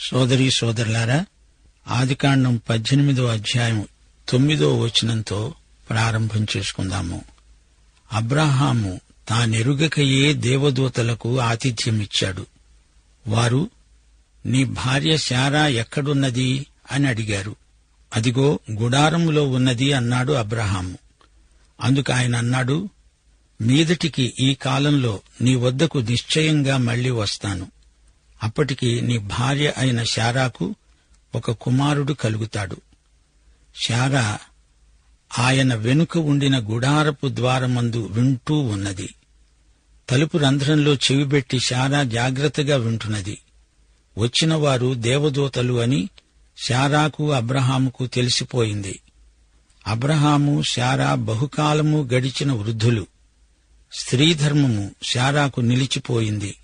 సోదరీ సోదరులారా ఆదికాండం పద్దెనిమిదో అధ్యాయం తొమ్మిదో వచనంతో ప్రారంభం చేసుకుందాము. అబ్రాహాము తానెరుగకయే దేవదూతలకు ఆతిథ్యమిచ్చాడు. వారు నీ భార్య శారా ఎక్కడున్నది? అని అడిగారు. అదిగో గుడారములో ఉన్నది అన్నాడు అబ్రహాము. అందుకు ఆయన అన్నాడు మీదటికి ఈ కాలంలో నీ వద్దకు నిశ్చయంగా మళ్ళీ వస్తాను. అప్పటికి నీ భార్య అయిన శారాకు ఒక కుమారుడు కలుగుతాడు. శారా ఆయన వెనుక ఉండిన గుడారపు ద్వారమందు వింటూ ఉన్నది. తలుపు రంధ్రంలో చెవిబెట్టి శారా జాగ్రత్తగా వింటున్నది. వచ్చిన వారు దేవదూతలు అని శారాకు అబ్రహాముకు తెలిసిపోయింది. అబ్రహాము శారా బహుకాలము గడిచిన వృద్ధులు. స్త్రీధర్మము శారాకు నిలిచిపోయింది.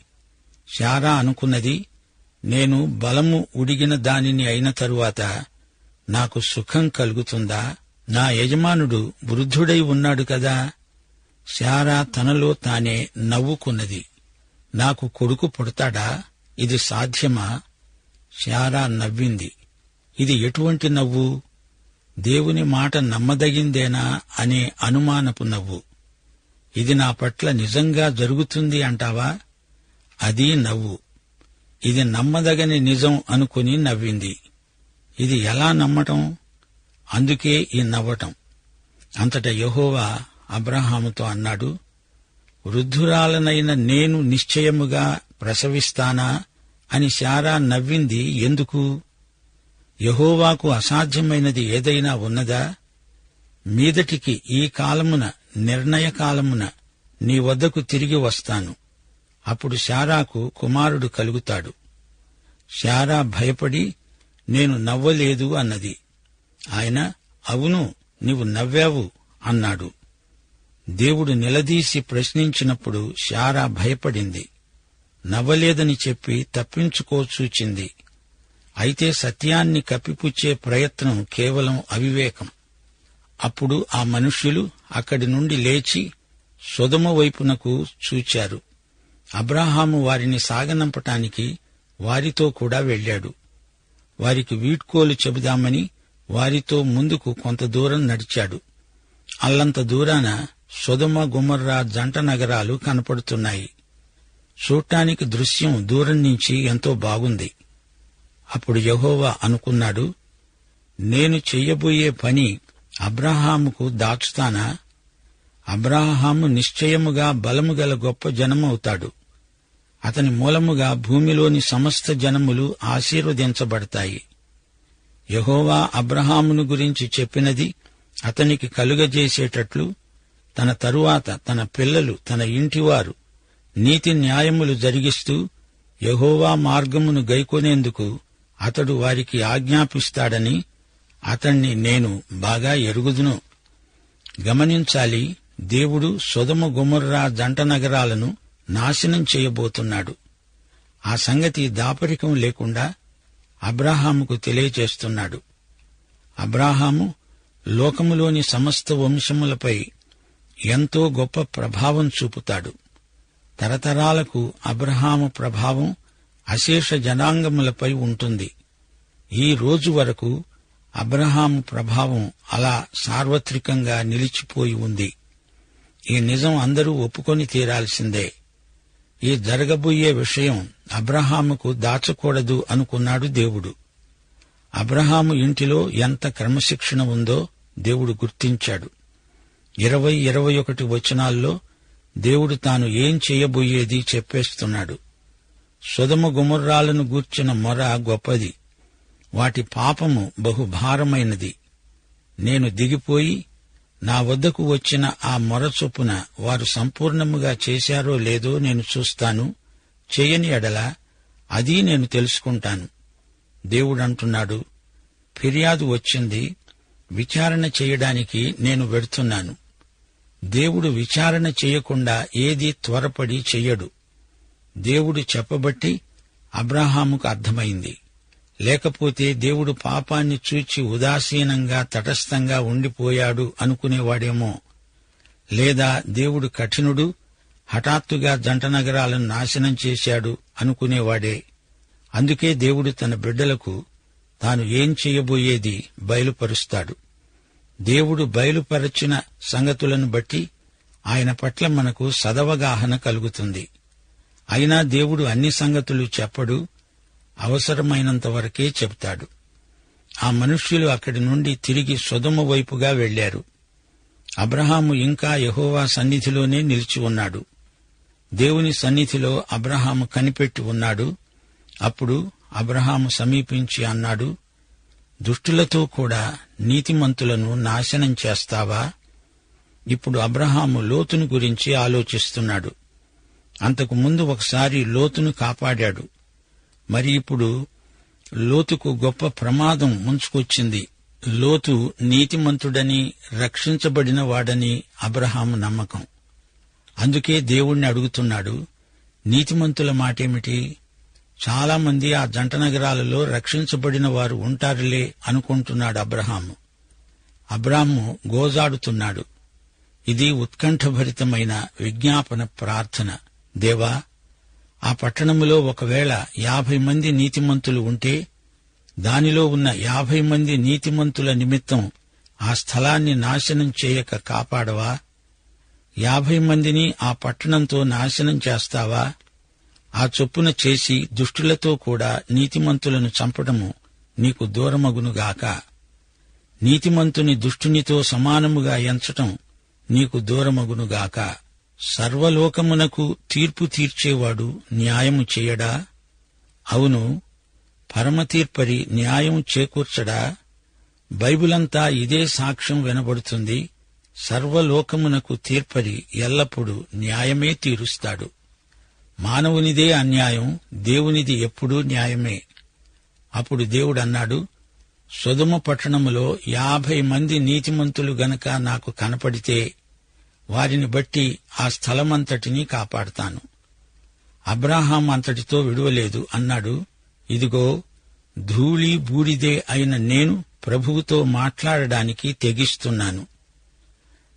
శారా అనుకున్నది నేను బలము ఉడిగిన దానిని అయిన తరువాత నాకు సుఖం కలుగుతుందా? నా యజమానుడు వృద్ధుడై ఉన్నాడు కదా? శారా తనలో తానే నవ్వుకున్నది. నాకు కొడుకు పుడతాడా? ఇది సాధ్యమా? శారా నవ్వింది. ఇది ఎటువంటి నవ్వు? దేవుని మాట నమ్మదగిందేనా అనే అనుమానపు నవ్వు. ఇది నా పట్ల నిజంగా జరుగుతుంది అంటావా? అది నవ్వు. ఇది నమ్మదగని నిజం అనుకుని నవ్వింది. ఇది ఎలా నమ్మటం? అందుకే ఈ నవ్వటం. అంతట యహోవా అబ్రహాముతో అన్నాడు వృద్ధురాలనైన నేను నిశ్చయముగా ప్రసవిస్తానా? అని శారా నవ్వింది ఎందుకు? యహోవాకు అసాధ్యమైనది ఏదైనా ఉన్నదా? మీదటికి ఈ కాలమున నిర్ణయ కాలమున నీ వద్దకు తిరిగి వస్తాను. అప్పుడు శారాకు కుమారుడు కలుగుతాడు. శారా భయపడి నేను నవ్వలేదు అన్నది. ఆయన అవును నీవు నవ్వావు అన్నాడు. దేవుడు నిలదీసి ప్రశ్నించినప్పుడు శారా భయపడింది. నవ్వలేదని చెప్పి తప్పించుకోచూచింది అయితే సత్యాన్ని కప్పిపుచ్చే ప్రయత్నం కేవలం అవివేకం. అప్పుడు ఆ మనుష్యులు అక్కడి నుండి లేచి సుధమ వైపునకు చూచారు. అబ్రాహాము వారిని సాగనంపటానికి వారితో కూడా వెళ్ళాడు. వారికి వీడ్కోలు చెబుదామని వారితో ముందుకు కొంత దూరం నడిచాడు. అల్లంత దూరాన సుధమ గుమర్రా జంట నగరాలు కనపడుతున్నాయి. చూడటానికి దృశ్యం దూరం నుంచి ఎంతో బాగుంది. అప్పుడు యహోవా అనుకున్నాడు నేను చెయ్యబోయే పని అబ్రహాముకు దాచుతానా? అబ్రాహాము నిశ్చయముగా బలము గల గొప్ప జనమవుతాడు. అతని మూలముగా భూమిలోని సమస్త జనములు ఆశీర్వదించబడతాయి. యహోవా అబ్రహామును గురించి చెప్పినది అతనికి కలుగజేసేటట్లు తన తరువాత తన పిల్లలు తన ఇంటివారు నీతి న్యాయములు జరిగిస్తూ యహోవా మార్గమును గైకొనేందుకు అతడు వారికి ఆజ్ఞాపిస్తాడని అతణ్ణి నేను బాగా ఎరుగుదును. గమనించాలి దేవుడు సుధమ గుమర్రా జంట నగరాలను నాశనం చేయబోతున్నాడు. ఆ సంగతి దాపరికం లేకుండా అబ్రాహాముకు తెలియచేస్తున్నాడు. అబ్రాహాము లోకములోని సమస్త వంశములపై ఎంతో గొప్ప ప్రభావం చూపుతాడు. తరతరాలకు అబ్రహాము ప్రభావం అశేష జనాంగములపై ఉంటుంది. ఈ రోజు వరకు అబ్రహాము ప్రభావం అలా సార్వత్రికంగా నిలిచిపోయి ఉంది. ఈ నిజం అందరూ ఒప్పుకొని తీరాల్సిందే. ఈ జరగబోయే విషయం అబ్రహాముకు దాచకూడదు అనుకున్నాడు దేవుడు. అబ్రహాము ఇంటిలో ఎంత క్రమశిక్షణ ఉందో దేవుడు గుర్తించాడు. ఇరవై ఇరవై ఒకటి వచనాల్లో దేవుడు తాను ఏం చేయబోయేది చెప్పేస్తున్నాడు. సుధమ గుమర్రాలను గూర్చిన మొర గొప్పది. వాటి పాపము బహుభారమైనది. నేను దిగిపోయి నా వద్దకు వచ్చిన ఆ మొర చొప్పున వారు సంపూర్ణముగా చేశారో లేదో నేను చూస్తాను. చేయని ఎడల అది నేను తెలుసుకుంటాను. దేవుడంటున్నాడు ఫిర్యాదు వచ్చింది. విచారణ చేయడానికి నేను వెడుతున్నాను. దేవుడు విచారణ చేయకుండా ఏది త్వరపడి చెయ్యడు దేవుడు చెప్పబట్టి అబ్రహాముకు అర్థమైంది. లేకపోతే దేవుడు పాపాన్ని చూచి ఉదాసీనంగా తటస్థంగా ఉండిపోయాడు అనుకునేవాడేమో. లేదా దేవుడు కఠినుడు హఠాత్తుగా జంట నగరాలను నాశనం చేశాడు అనుకునేవాడే. అందుకే దేవుడు తన బిడ్డలకు తాను ఏం చేయబోయేది బయలుపరుస్తాడు. దేవుడు బయలుపరచిన సంగతులను బట్టి ఆయన పట్ల మనకు సదవగాహన కలుగుతుంది. అయినా దేవుడు అన్ని సంగతులు చెప్పడు అవసరమైనంత వరకే చెప్తాడు ఆ మనుష్యులు అక్కడి నుండి తిరిగి సుధమ వైపుగా వెళ్ళారు అబ్రహాము ఇంకా యహోవా సన్నిధిలోనే నిలిచి ఉన్నాడు. దేవుని సన్నిధిలో అబ్రహాము కనిపెట్టి ఉన్నాడు. అప్పుడు అబ్రహాము సమీపించి అన్నాడు దుష్టులతో కూడా నీతిమంతులను నాశనం చేస్తావా? ఇప్పుడు అబ్రహాము లోతును గురించి ఆలోచిస్తున్నాడు. అంతకు ముందు ఒకసారి లోతును కాపాడాడు. మరి ఇప్పుడు లోతుకు గొప్ప ప్రమాదం ముంచుకొచ్చింది. లోతు నీతిమంతుడని రక్షించబడిన వాడని అబ్రహాము నమ్మకం. అందుకే దేవుణ్ణి అడుగుతున్నాడు నీతిమంతుల మాటేమిటి? చాలామంది ఆ జంట నగరాలలో రక్షించబడిన వారు ఉంటారులే అనుకుంటున్నాడు అబ్రహాము. అబ్రాహ్ము గోజాడుతున్నాడు. ఇది ఉత్కంఠభరితమైన విజ్ఞాపన ప్రార్థన. దేవా ఆ పట్టణములో ఒకవేళ యాభై మంది నీతిమంతులు ఉంటే దానిలో ఉన్న యాభై మంది నీతిమంతుల నిమిత్తం ఆ స్థలాన్ని నాశనం చేయక కాపాడవా? యాభై మందిని ఆ పట్టణంతో నాశనం చేస్తావా? ఆ చొప్పున చేసి దుష్టులతో కూడా నీతిమంతులను చంపడము నీకు దూరమగునుగాక. నీతిమంతుని దుష్టునితో సమానముగా ఎంచటం నీకు దూరమగునుగాక. సర్వలోకమునకు తీర్పు తీర్చేవాడు న్యాయము చేయడా? అవును పరమతీర్పరి న్యాయం చేకూర్చడా? బైబిలంతా ఇదే సాక్ష్యం వినబడుతుంది. సర్వలోకమునకు తీర్పరి ఎల్లప్పుడూ న్యాయమే తీరుస్తాడు. మానవునిదే అన్యాయం దేవునిది ఎప్పుడూ న్యాయమే. అప్పుడు దేవుడన్నాడు సొదుమ పట్టణములో యాభై మంది నీతిమంతులు గనక నాకు కనపడితే వారిని బట్టి ఆ స్థలమంతటినీ కాపాడతాను. అబ్రాహాం అంతటితో విడువలేదు. అన్నాడు ఇదిగో ధూళి బూడిదే అయిన నేను ప్రభువుతో మాట్లాడడానికి తెగిస్తున్నాను.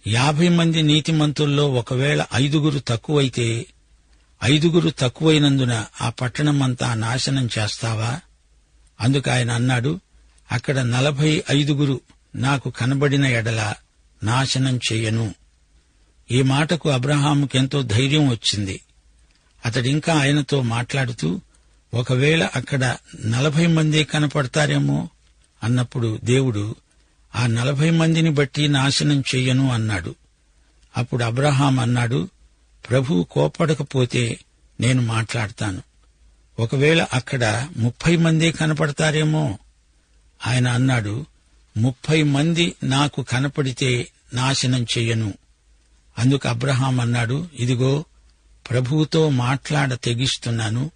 యాభై మంది నీతిమంతుల్లో ఒకవేళ ఐదుగురు తక్కువైతే ఐదుగురు తక్కువైనందున ఆ పట్టణమంతా నాశనం చేస్తావా? అందుకు ఆయన అన్నాడు అక్కడ నలభై ఐదుగురు నాకు కనబడిన ఎడల నాశనం చెయ్యను ఈ మాటకు అబ్రహాముకెంతో ధైర్యం వచ్చింది. అతడింకా ఆయనతో మాట్లాడుతూ ఒకవేళ అక్కడ నలభై మంది కనపడతారేమో అన్నప్పుడు దేవుడు ఆ నలభై మందిని బట్టి నాశనం చెయ్యను అన్నాడు. అప్పుడు అబ్రహాం అన్నాడు ప్రభు కోపడకపోతే నేను మాట్లాడతాను. ఒకవేళ అక్కడ ముప్పై మంది కనపడతారేమో? ఆయన అన్నాడు ముప్పై మంది నాకు కనపడితే నాశనం చెయ్యను అందుకు అబ్రహాం అన్నాడు ఇదిగో ప్రభువుతో మాట్లాడ తెగిస్తున్నాను.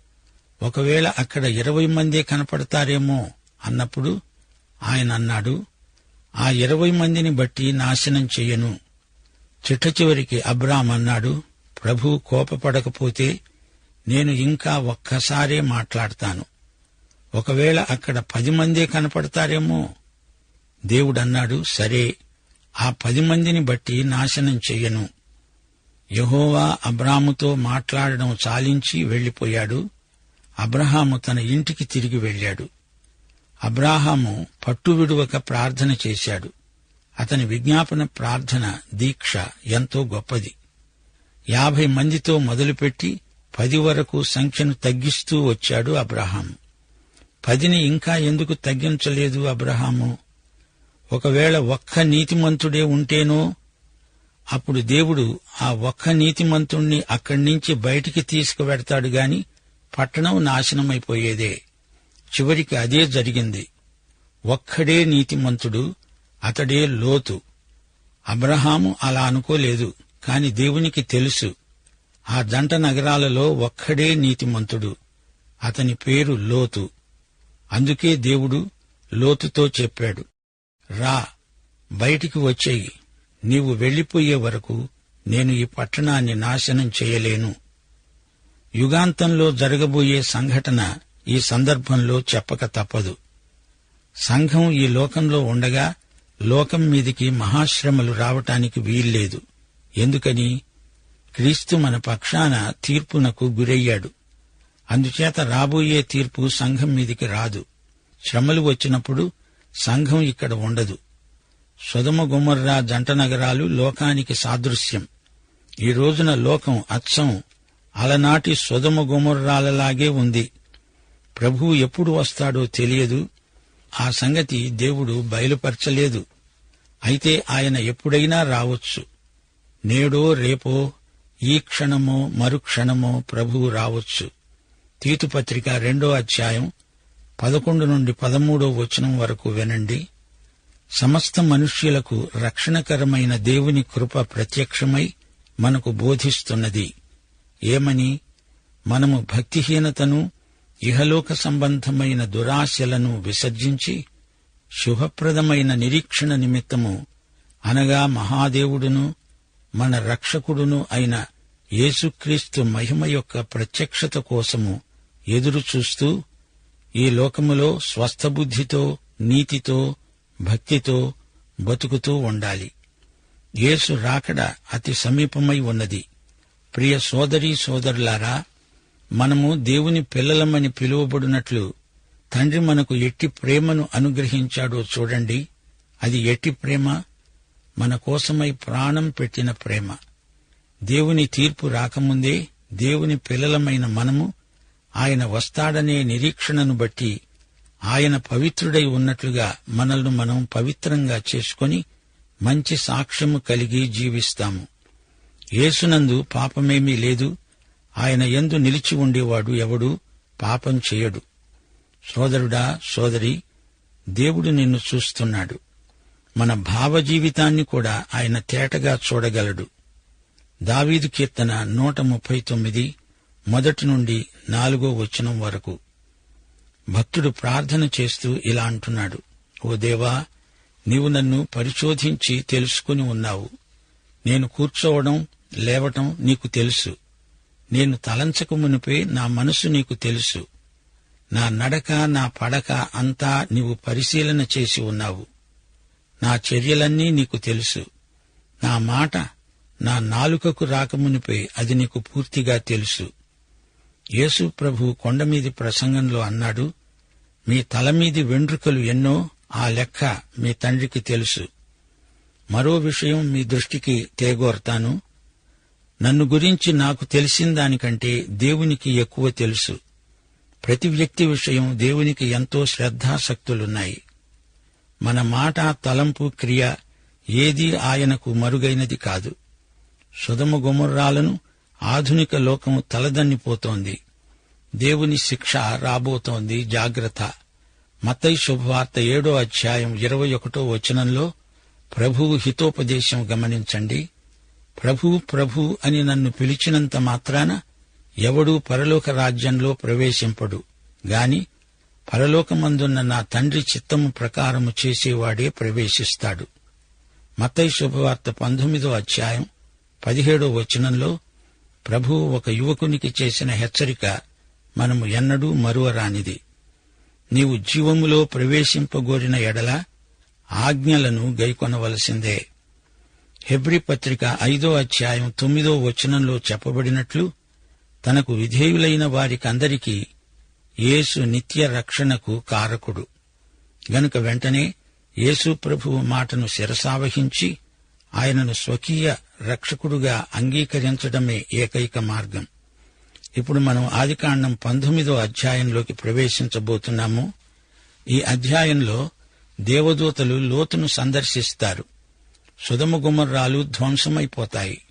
ఒకవేళ అక్కడ ఇరవై మంది కనపడతారేమో అన్నప్పుడు ఆయన అన్నాడు ఆ ఇరవై మందిని బట్టి నాశనం చెయ్యను చిట్ట చివరికి అబ్రాం అన్నాడు ప్రభు కోపపడకపోతే నేను ఇంకా ఒక్కసారే మాట్లాడతాను. ఒకవేళ అక్కడ పది మందే కనపడతారేమో దేవుడన్నాడు సరే ఆ పది మందిని బట్టి నాశనం చెయ్యను యహోవా అబ్రాముతో మాట్లాడడం చాలించి వెళ్ళిపోయాడు అబ్రహాము తన ఇంటికి తిరిగి వెళ్ళాడు. అబ్రాహాము పట్టు విడువక ప్రార్థన చేశాడు. అతని విజ్ఞాపన ప్రార్థన దీక్ష ఎంతో గొప్పది. యాభై మందితో మొదలుపెట్టి పది వరకు సంఖ్యను తగ్గిస్తూ వచ్చాడు అబ్రహాము. పదిని ఇంకా ఎందుకు తగ్గించలేదు అబ్రహాము? ఒకవేళ ఒక్క నీతిమంతుడే ఉంటేనో అప్పుడు దేవుడు ఆ ఒక్క నీతిమంతుణ్ణి అక్కడి నుంచి బయటికి తీసుకువెడతాడు గాని పట్టణం నాశనమైపోయేదే. చివరికి అదే జరిగింది. ఒక్కడే నీతిమంతుడు అతడే లోతు. అబ్రహాము అలా అనుకోలేదు కాని దేవునికి తెలుసు. ఆ జంట నగరాలలో ఒక్కడే నీతిమంతుడు అతని పేరు లోతు. అందుకే దేవుడు లోతుతో చెప్పాడు రా బయటికి వచ్చేయి. నీవు వెళ్ళిపోయే వరకు నేను ఈ పట్టణాన్ని నాశనం చేయలేను. యుగాంతంలో జరగబోయే సంఘటన ఈ సందర్భంలో చెప్పక తప్పదు. సంఘం ఈ లోకంలో ఉండగా లోకం మీదికి మహాశ్రమలు రావటానికి వీల్లేదు. ఎందుకని? క్రీస్తు మన పక్షాన తీర్పునకు గురయ్యాడు. అందుచేత రాబోయే తీర్పు సంఘం మీదికి రాదు. శ్రమలు వచ్చినప్పుడు సంఘం ఇక్కడ ఉండదు. సుధమ గుమర్రా జంట నగరాలు లోకానికి సాదృశ్యం. ఈ రోజున లోకం అచ్చం అలనాటి సుధమ గుమర్రాలలాగే ఉంది. ప్రభువు ఎప్పుడు వస్తాడో తెలియదు. ఆ సంగతి దేవుడు బయలుపరచలేదు. అయితే ఆయన ఎప్పుడైనా రావచ్చు. నేడో రేపో ఈ క్షణమో మరుక్షణమో ప్రభువు రావచ్చు. తీతుపత్రిక రెండో అధ్యాయం పదకొండు నుండి పదమూడో వచనం వరకు వినండి. సమస్త మనుష్యులకు రక్షణకరమైన దేవుని కృప ప్రత్యక్షమై మనకు బోధిస్తున్నది. ఏమని? మనము భక్తిహీనతను ఇహలోక సంబంధమైన దురాశలను విసర్జించి శుభప్రదమైన నిరీక్షణ నిమిత్తము అనగా మహాదేవుడును మన రక్షకుడును అయిన యేసుక్రీస్తు మహిమ యొక్క ప్రత్యక్షత కోసము ఎదురుచూస్తూ ఈ లోకములో స్వస్థబుద్ధితో నీతితో భక్తితో బతుకుతూ ఉండాలి. యేసు రాకడ అతి సమీపమై ఉన్నది. ప్రియ సోదరీ సోదరులారా మనము దేవుని పిల్లలమని పిలువబడినట్లు తండ్రి మనకు ఎట్టి ప్రేమను అనుగ్రహించాడో చూడండి. అది ఎట్టి ప్రేమ? మన కోసమై ప్రాణం పెట్టిన ప్రేమ. దేవుని తీర్పు రాకముందే దేవుని పిల్లలమైన మనము ఆయన వస్తాడనే నిరీక్షణను బట్టి ఆయన పవిత్రుడై ఉన్నట్లుగా మనల్ని మనం పవిత్రంగా చేసుకొని మంచి సాక్ష్యము కలిగి జీవిస్తాము. యేసునందు పాపమేమీ లేదు. ఆయన ఎందు నిలిచి ఉండేవాడు ఎవడు పాపం చేయడు. సోదరుడా సోదరి దేవుడు నిన్ను చూస్తున్నాడు. మన భావ జీవితాన్ని కూడా ఆయన తేటగా చూడగలడు. దావీదు కీర్తన నూట ముప్పై తొమ్మిది మొదటి నుండి నాలుగో వచనం వరకు. భక్తుడు ప్రార్థన చేస్తూ ఇలా అంటున్నాడు. ఓ దేవా నీవు నన్ను పరిశోధించి తెలుసుకుని ఉన్నావు. నేను కూర్చోవడం లేవటం నీకు తెలుసు. నేను తలంచక మునిపే నా మనసు నీకు తెలుసు. నా నడక నా పడక అంతా నీవు పరిశీలన చేసి ఉన్నావు. నా చర్యలన్నీ నీకు తెలుసు. నా మాట నా నాలుకకు రాకమునిపై అది నీకు పూర్తిగా తెలుసు. యేసు ప్రభు కొండమీది ప్రసంగంలో అన్నాడు మీ తలమీది వెండ్రుకలు ఎన్నో ఆ లెక్క మీ తండ్రికి తెలుసు. మరో విషయం మీ దృష్టికి తేగోరతాను. నన్ను గురించి నాకు తెలిసిన దానికంటే దేవునికి ఎక్కువ తెలుసు. ప్రతి వ్యక్తి విషయం దేవునికి ఎంతో శ్రద్ధాసక్తులున్నాయి మన మాట తలంపు క్రియ ఏదీ ఆయనకు మరుగైనది కాదు. సుధమ గుమర్రాలను ఆధునిక లోకము తలదన్నిపోతోంది. దేవుని శిక్ష రాబోతోంది జాగ్రత్త. మత్తై శుభవార్త ఏడో అధ్యాయం ఇరవై ఒకటో వచనంలో ప్రభువు హితోపదేశం గమనించండి. ప్రభు ప్రభు అని నన్ను పిలిచినంత మాత్రాన ఎవడూ పరలోక రాజ్యంలో ప్రవేశింపడు. గాని పరలోకమందున్న నా తండ్రి చిత్తము ప్రకారము చేసేవాడే ప్రవేశిస్తాడు. మతై శుభవార్త పంతొమ్మిదో అధ్యాయం పదిహేడో వచనంలో ప్రభు ఒక యువకునికి చేసిన హెచ్చరిక మనము ఎన్నడూ మరువరానిది. నీవు జీవములో ప్రవేశింపగోరిన ఎడల ఆజ్ఞలను గైకొనవలసిందే. హెబ్రి పత్రిక ఐదో అధ్యాయం తొమ్మిదో వచనంలో చెప్పబడినట్లు తనకు విధేయులైన వారికందరికీ యేసు నిత్య రక్షణకు కారకుడు. గనుక వెంటనే యేసు ప్రభువు మాటను శిరసావహించి ఆయనను స్వకీయ రక్షకుడుగా అంగీకరించడమే ఏకైక మార్గం. ఇప్పుడు మనం ఆదికాండం పంతొమ్మిదో అధ్యాయంలోకి ప్రవేశించబోతున్నాము. ఈ అధ్యాయంలో దేవదూతలు లోతును సందర్శిస్తారు. సుధమ గుమర్రాలు ధ్వంసమైపోతాయి.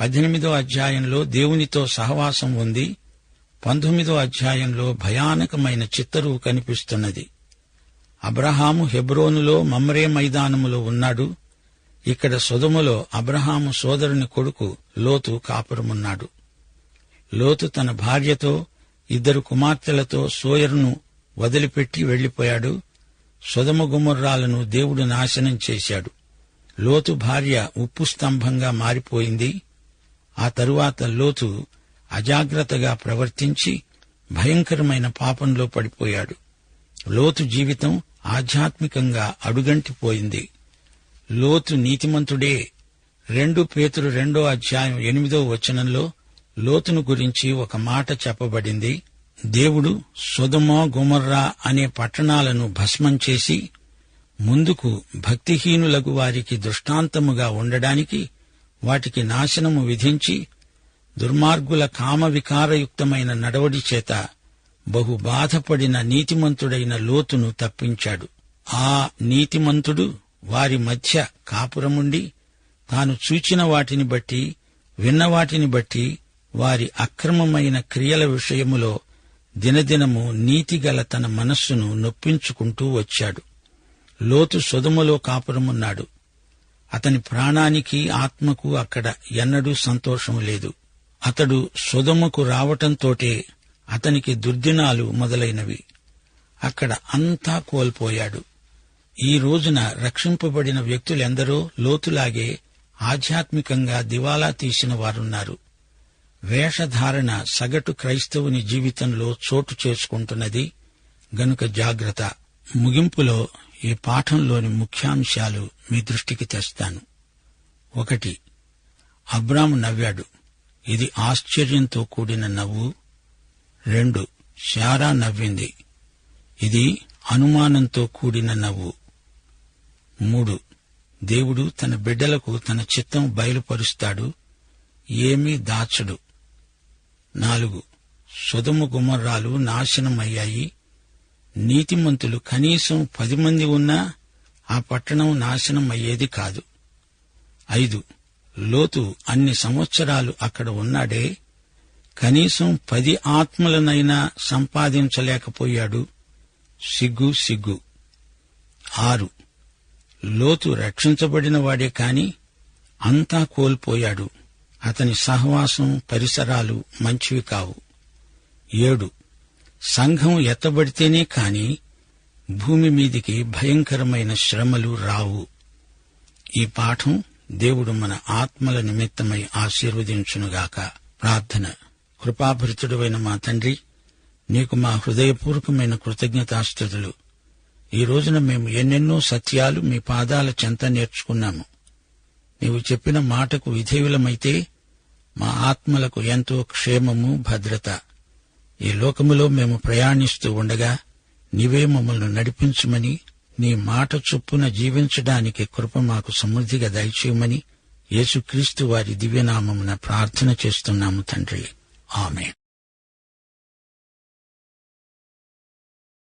పద్దెనిమిదో అధ్యాయంలో దేవునితో సహవాసం ఉంది. పంతొమ్మిదో అధ్యాయంలో భయానకమైన చిత్తరువు కనిపిస్తున్నది. అబ్రహాము హెబ్రోనులో మమ్రే మైదానములో ఉన్నాడు. ఇక్కడ సుధములో అబ్రహాము సోదరుని కొడుకు లోతు కాపురమున్నాడు. లోతు తన భార్యతో ఇద్దరు కుమార్తెలతో సోయరును వదిలిపెట్టి వెళ్ళిపోయాడు సుధమ గుమర్రాలను దేవుడు నాశనం చేశాడు. లోతు భార్య ఉప్పు స్తంభంగా మారిపోయింది. ఆ తరువాత లోతు అజాగ్రత్తగా ప్రవర్తించి భయంకరమైన పాపంలో పడిపోయాడు. లోతు జీవితం ఆధ్యాత్మికంగా అడుగంటిపోయింది. లోతు నీతిమంతుడే. రెండు పేతురు రెండో అధ్యాయం ఎనిమిదో వచనంలో లోతును గురించి ఒక మాట చెప్పబడింది. దేవుడు సుధమ గుమర్రా అనే పట్టణాలను భస్మం చేసి ముందుకు భక్తిహీనులకు వారికి దృష్టాంతముగా ఉండడానికి వాటికి నాశనము విధించి దుర్మార్గుల కామవికారయుక్తమైన నడవడి చేత బహు బాధపడిన నీతిమంతుడైన లోతును తప్పించాడు. ఆ నీతిమంతుడు వారి మధ్య కాపురముండి తాను చూచిన వాటిని బట్టి విన్న వాటిని బట్టి వారి అక్రమమైన క్రియల విషయములో దినదినము నీతిగల తన మనస్సును నొప్పించుకుంటూ వచ్చాడు. లోతు సొదములో కాపురమున్నాడు. అతని ప్రాణానికి ఆత్మకు అక్కడ ఎన్నడూ సంతోషం లేదు. అతడు సొదముకు రావటంతోటే అతనికి దుర్దినాలు మొదలైనవి. అక్కడ అంతా కోల్పోయాడు. ఈ రోజున రక్షింపబడిన వ్యక్తులెందరో లోతులాగే ఆధ్యాత్మికంగా దివాలా తీసిన వారున్నారు. వేషధారణ సగటు క్రైస్తవుని జీవితంలో చోటు చేసుకుంటున్నది. గనుక జాగ్రత్త. ముగింపులో ఈ పాఠంలోని ముఖ్యాంశాలు మీ దృష్టికి తెస్తాను. ఒకటి. అబ్రాము నవ్వాడు. ఇది ఆశ్చర్యంతో కూడిన నవ్వు. రెండు. శారా నవ్వింది. ఇది అనుమానంతో కూడిన నవ్వు. మూడు. దేవుడు తన బిడ్డలకు తన చిత్తం బయలుపరుస్తాడు. ఏమీ దాచడు. నాలుగు. సుధము గుమ్మర్రాలు నాశనమయ్యాయి. నీతిమంతులు కనీసం పది మంది ఉన్నా ఆ పట్టణం నాశనం అయ్యేది కాదు. ఐదు. లోతు అన్ని సంవత్సరాలు అక్కడ ఉన్నాడే. కనీసం పది ఆత్మలనైనా సంపాదించలేకపోయాడు. సిగ్గు సిగ్గు. ఆరు. లోతు రక్షించబడినవాడే కాని అంతా కోల్పోయాడు. అతని సహవాసం పరిసరాలు మంచివి కావు. ఏడు. సంఘం ఎత్తబడితేనే కాని భూమి మీదికి భయంకరమైన శ్రమలు రావు. ఈ పాఠం దేవుడు మన ఆత్మల నిమిత్తమై ఆశీర్వదించునుగాక. ప్రార్థన. కృపాభరితుడైన మా తండ్రి నీకు మా హృదయపూర్వకమైన కృతజ్ఞతాస్థుతులు. ఈ రోజున మేము ఎన్నెన్నో సత్యాలు మీ పాదాల చెంత నేర్చుకున్నాము. నీవు చెప్పిన మాటకు విధేయులమైతే మా ఆత్మలకు ఎంతో క్షేమము భద్రత. ఈ లోకములో మేము ప్రయాణిస్తూ ఉండగా నీవే మమ్మల్ని నడిపించుమని నీ మాట చొప్పున జీవించడానికి కృప మాకు సమృద్ధిగా దయచేయమని యేసుక్రీస్తు వారి దివ్యనామమున ప్రార్థన చేస్తున్నాము తండ్రి. ఆమె